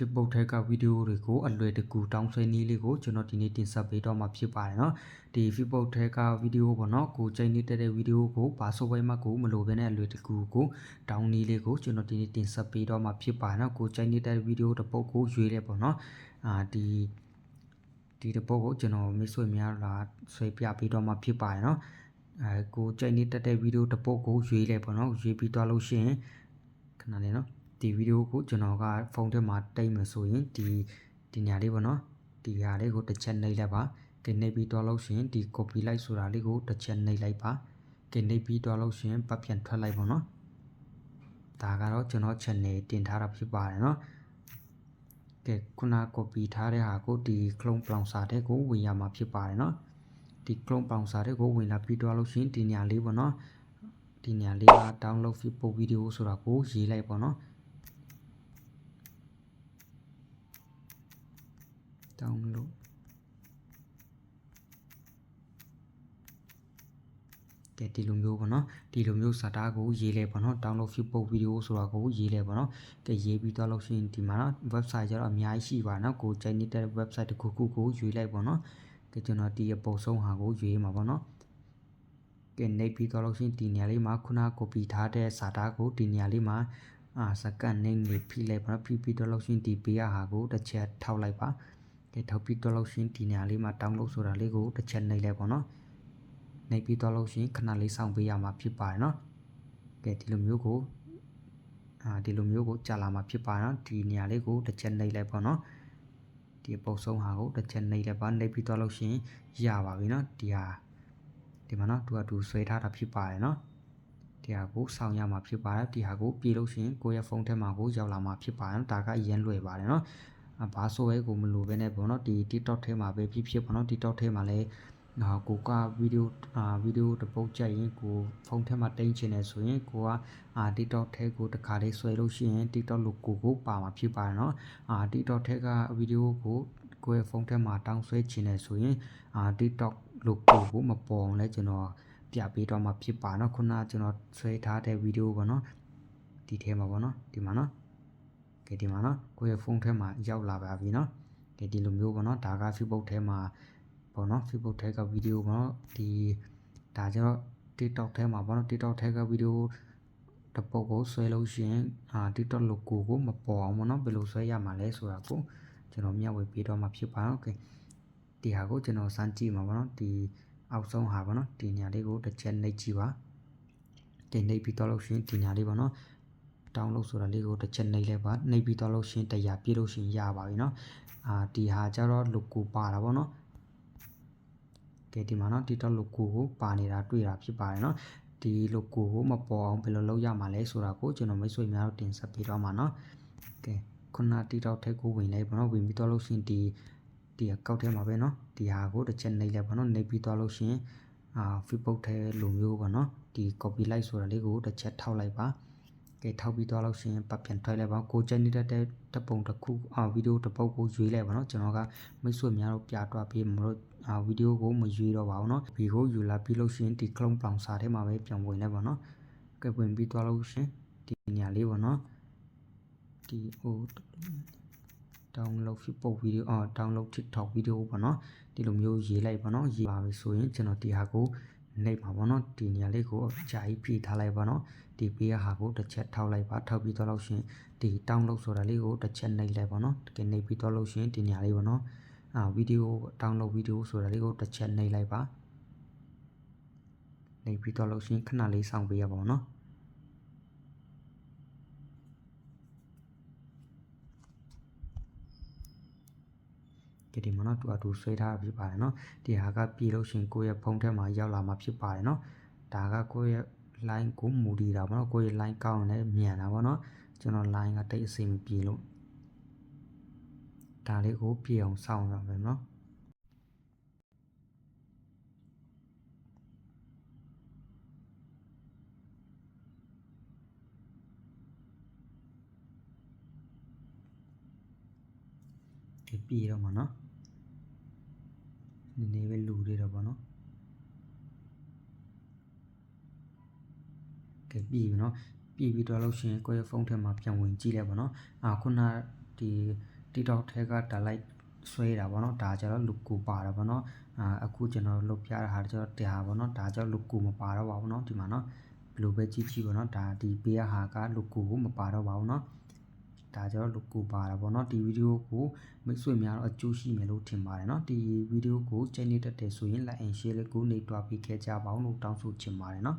Facebook ထဲကဗီဒီယိုတွေကိုအလွယ်တကူတောင်းဆွဲနည်းလေးကိုကျွန်တော်ဒီနေ့တင်ဆက်ပေးတော့မှာဖြစ်ပါတယ်เนาะဒီ Facebook ထဲကဗီဒီယိုပေါ့เนาะကိုချိန်နေတဲ့ဗီဒီယိုကိုဘာ software မှကိုမလိုဘဲနဲ့အလွယ်တကူကိုတောင်းနည်းလေးကိုကျွန်တော်ဒီနေ့တင်ဆက်ပေးတော့မှာဖြစ်ပါတယ်เนาะကိုချိန်နေတဲ့ဗီဒီယိုတစ်ပုဒ်ကိုရွေးလဲပေါ့เนาะအာဒီဒီတစ်ပုဒ်ကိုကျွန်တော်မိတ်ဆွေများလာဆွဲပြပေးတော့မှာဖြစ်ပါတယ်เนาะအဲကိုချိန်နေတဲ့ဗီဒီယိုတစ်ပုဒ်ကိုရွေးလဲပေါ့เนาะရွေးပြီးတော့လို့ရှိရင်ခဏလေးเนาะ ဒီဗီဒီယိုကိုကျွန်တော်ကဖုန်းထဲမှာတိတ်မယ်ဆိုရင်ဒီဒီညာလေးပေါ့နော်ဒီဟာလေးကိုတစ်ချက်နှိပ်လိုက်ပါကဲနှိပ်ပြီးတော့လို့ရှိရင်ဒီ copy လိုက်ဆိုတာလေးကိုတစ်ချက်နှိပ်လိုက်ပါကဲနှိပ်ပြီးတော့လို့ရှိရင်ပတ်ပြန်ထွက်လိုက်ပေါ့နော်ဒါကတော့ကျွန်တော် channel တင်ထားတာဖြစ်ပါတယ်နော်ကဲခုန copy ထားတဲ့ဟာကိုဒီ clone browser တဲ့ကိုဝင်ရမှာဖြစ်ပါတယ်နော်ဒီ clone browser တဲ့ကိုဝင်လာပြီးတော့လို့ရှိရင်ဒီညာလေးပေါ့နော်ဒီညာလေးက download Facebook video ဆိုတာကိုရေးလိုက်ပေါ့နော် download ကဲဒီလိုမျိုးပေါ့နော်ဒီလိုမျိုးစာသားကိုရေးလဲပေါ့နော် download Facebook video ဆိုတာကိုရေးလဲပေါ့နော်ကဲရေးပြီးတော့လို့ရှိရင်ဒီမှာနော် website ကျတော့အများကြီးရှိပါနော်ကိုချိန်နေတဲ့ website တစ်ခုခုကိုရွေးလိုက်ပေါ့နော်ကဲကျွန်တော်ဒီအပုံဆုံးဟာကိုရွေးမှာပေါ့နော်ကဲနေပြီးတော့လို့ရှိရင်ဒီနေရာလေးမှာခုန copy ထားတဲ့စာသားကိုဒီနေရာလေးမှာအာစကန်နေလေးဖိလိုက်ပါနော်ဖိပြီးတော့လို့ရှိရင်ဒီပေးရဟာကိုတစ်ချက်ထောက်လိုက်ပါ ကဲထောက်ပြီးတော့လို့ရှိရင်ဒီနေရာလေးမှာ download ဆိုတာလေးကိုတစ်ချက်နှိပ်လိုက်ပါနော်နှိပ်ပြီးတော့လို့ရှိရင်ခဏလေးစောင့်ပေးရမှာဖြစ်ပါတယ်နော်ကဲဒီလိုမျိုးကိုအာဒီလိုမျိုးကိုကြာလာမှာဖြစ်ပါနော်ဒီနေရာလေးကိုတစ်ချက်နှိပ်လိုက်ပါနော်ဒီပုတ်ဆုံးဟာကိုတစ်ချက်နှိပ်လိုက်ပါနှိပ်ပြီးတော့လို့ရှိရင်ရပါပြီနော်ဒီဟာဒီမှာနော်သူကသူဆွဲထားတာဖြစ်ပါတယ်နော်ဒီဟာကိုစောင့်ရမှာဖြစ်ပါတယ်ဒီဟာကိုပြေလို့ရှိရင်ကိုယ့်ရဲ့ဖုန်းထဲမှာကိုရောက်လာမှာဖြစ်ပါတယ်ဒါကအရင်လွယ်ပါတယ်နော် ဘာဆိုရဲကိုမလိုပဲနဲ့ပေါ့နော်ဒီ TikTok ထဲမှာပဲဖြစ်ဖြစ်ပေါ့နော် TikTok ထဲမှာလည်းနော်ကိုကဗီဒီယိုအာဗီဒီယိုတစ်ပုတ်ကြိုက်ရင်ကိုဖုန်းထဲမှာတင်ချင်တယ်ဆိုရင်ကိုကအာ TikTok ထဲကိုတစ်ခါလေးဆွဲလို့ရှိရင် TikTok လို့ကိုကိုပါမှာဖြစ်ပါတယ်နော်အာ TikTok ထဲကဗီဒီယိုကိုကိုရဲ့ဖုန်းထဲမှာတောင်းဆွဲချင်တယ်ဆိုရင်အာ TikTok လို့ကိုကိုမပေါ်အောင်လဲကျွန်တော်ပြပေးတော့မှာဖြစ်ပါနော်ခုနကျွန်တော်ဆွဲထားတဲ့ဗီဒီယိုပေါ့နော်ဒီထဲမှာပေါ့နော်ဒီမှာနော် ကဲဒီမှာနော်ကိုယ့်ရဲ့ဖုန်းထဲမှာရောက်လာပါပြီနော်ကဲဒီလိုမျိုးပေါ့နော်ဒါက Facebook ထဲမှာပေါ့နော် Facebook ထဲကဗီဒီယိုပေါ့နော်ဒီဒါကျတော့ TikTok ထဲမှာပေါ့နော် TikTok ထဲကဗီဒီယိုတပုတ်ကိုဆွဲလို့ရှိရင်အာ TikTok logo ကိုမပေါ်အောင်ပေါ့နော်ဘယ်လိုဆွဲရမှာလဲဆိုတာကိုကျွန်တော်မျှဝေပေးတော့မှာဖြစ်ပါတော့ကဲဒီဟာကိုကျွန်တော်စမ်းကြည့်မှာပေါ့နော်ဒီအောက်ဆုံးဟာပေါ့နော်ဒီညာလေးကိုတစ်ချက်နှိပ်ကြည့်ပါဒီနှိပ်ပြီးတော့လို့ရှိရင်ဒီညာလေးပေါ့နော် download ဆိုတာလေးကိုတစ်ချက်နှိပ်လိုက်ပါနှိပ်ပြီးတော့လို့ရှိရင်တရားပြည့်လို့ရှိရင်ရပါပြီเนาะအာဒီဟာကျတော့ logo ပါတာပေါ့เนาะကဲဒီမှာเนาะ TikTok logo ကိုပါနေတာတွေ့တာဖြစ်ပါတယ်เนาะဒီ logo ကိုမပေါ်အောင်ဘယ်လိုလုပ်ရမှာလဲဆိုတာကိုကျွန်တော်မိတ်ဆွေများတို့တင်ဆက်ပေးတော့မှာเนาะကဲခုန TikTok ထဲကိုဝင်လိုက်ပါเนาะဝင်ပြီးတော့လို့ရှိရင်ဒီဒီအကောက်ထဲမှာပဲเนาะဒီဟာကိုတစ်ချက်နှိပ်လိုက်ပါเนาะနှိပ်ပြီးတော့လို့ရှိရင်အာ Facebook ထဲလိုမျိုးပေါ့เนาะဒီ copy like ဆိုတာလေးကိုတစ်ချက်ထောက်လိုက်ပါ ကဲထောက်ပြီးသွားလို့ရှိရင်ပတ်ပြန်ထွက်လိုက်ပါကိုချက်နေတဲ့တပ်ပုံတစ်ခုအာဗီဒီယိုတစ်ပုတ်ကိုရွေးလိုက်ပါနော်ကျွန်တော်ကမိတ်ဆွေများတို့ပြတော့ပြီးမလို့အာဗီဒီယိုကိုမရွေးတော့ပါဘူးနော်ဗီကိုယူလာပြီးလို့ရှိရင်ဒီ clone ပလောင်စာထဲမှာပဲပြန်ဝင်လိုက်ပါနော်ကဲဝင်ပြီးသွားလို့ရှိရင်ဒီညာလေးပါနော်ဒီဟို download Facebook video အော် download TikTok video ပေါ့နော်ဒီလိုမျိုးရေးလိုက်ပါနော်ရေးပါပြီဆိုရင်ကျွန်တော်ဒီဟာကို နှိပ်ပါပေါ့နော်ဒီနေရာလေးကိုအကြာကြီးဖြည့်ထားလိုက်ပါနော်ဒီပေးရဟာကိုတစ်ချက်ထောက်လိုက်ပါထောက်ပြီးတော့လို့ရှင်ဒီတောင်းလို့ဆိုတာလေးကိုတစ်ချက်နှိပ်လိုက်ပါနော်တကယ်နှိပ်ပြီးတော့လို့ရှင်ဒီနေရာလေးပေါ့နော်အာဗီဒီယိုတောင်းလို့ဗီဒီယိုဆိုတာလေးကိုတစ်ချက်နှိပ်လိုက်ပါနှိပ်ပြီးတော့လို့ရှင်ခဏလေးစောင့်ပေးရပါပေါ့နော် ဒီဒီမှာနော်သူအတူဆွဲထားတာဖြစ်ပါတယ်နော်ဒီဟာကပြေလို့ရှင်ကိုယ့်ရဲ့ဖုန်းထဲမှာရောက်လာမှာဖြစ်ပါတယ်နော်ဒါကကိုယ့်ရဲ့ line ကိုမူတည်တာပေါ့နော်ကိုယ့်ရဲ့ line ကောင်းလည်းမြန်တာပေါ့နော်ကျွန်တော် line ကတိတ်အဆင်မပြေလို့ဒါလေးကိုပြေအောင်စောင့်ရမယ်နော်ဒီပြေတော့မှာနော် နည်းနည်းပဲလူသေးတော့ဗောနော်ကဲပြီးပြီနော်ပြီးပြီးတော့လို့ရှိရင်ကိုယ့်ရဲ့ဖုန်းထဲမှာပြန်ဝင်ကြည့်လိုက်ဗောနော်အာခုနဒီ TikTok ထဲကဒါလိုက်ဆွဲတာဗောနော်ဒါကြတော့လူကူပါတာဗောနော်အာအခုကျွန်တော်လုတ်ပြတာဟာကျတော့တရားဗောနော်ဒါကြောင့်လူကူမပါတော့ပါဘူးနော်ဒီမှာနော်ဘယ်လိုပဲကြည့်ကြည့်ဗောနော်ဒါဒီပေးရဟာကလူကူကိုမပါတော့ပါဘူးနော် ဒါကျတော့လိုကိုပါတာပေါ့နော်ဒီဗီဒီယိုကိုမိတ်ဆွေများတော့အကျိုးရှိမယ်လို့ထင်ပါတယ်နော်ဒီဗီဒီယိုကိုချိန်နေတတ်တယ်ဆိုရင် like and share လေးကိုနေတွားပေးခဲ့ကြပါအောင်လို့တောင်းဆိုချင်ပါတယ်နော်